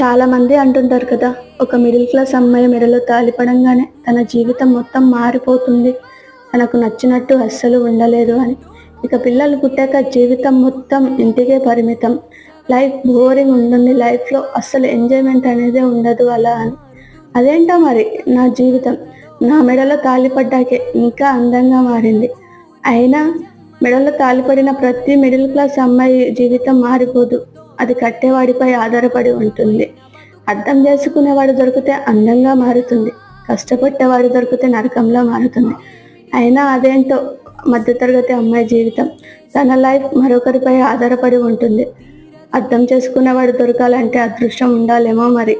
చాలామంది అంటుంటారు కదా ఒక మిడిల్ క్లాస్ అమ్మాయి మెడలో తాలిపడంగానే తన జీవితం మొత్తం మారిపోతుంది. తనకు నచ్చినట్టు అస్సలు ఉండలేదు అని. ఇక పిల్లలు పుట్టాక జీవితం మొత్తం ఇంటికే పరిమితం. లైఫ్ బోరింగ్ ఉంటుంది లైఫ్లో అస్సలు ఎంజాయ్మెంట్ అనేది ఉండదు అలా అని. అదేంటో మరి నా జీవితం. నా మెడలో తాలిపడ్డాకే ఇంకా అందంగా మారింది. అయినా మెడలో తాలిపడిన ప్రతి మిడిల్ క్లాస్ అమ్మాయి జీవితం మారిపోదు. అది కట్టేవాడిపై ఆధారపడి ఉంటుంది. అర్థం చేసుకునేవాడు దొరికితే అందంగా మారుతుంది. కష్టపడేవాడు దొరికితే నరకంలో మారుతుంది. అయినా అదేంటో మధ్యతరగతి అమ్మాయి జీవితం తన లైఫ్ మరొకరిపై ఆధారపడి ఉంటుంది. అర్థం చేసుకున్నవాడు దొరకాలంటే అదృష్టం ఉండాలేమో మరి.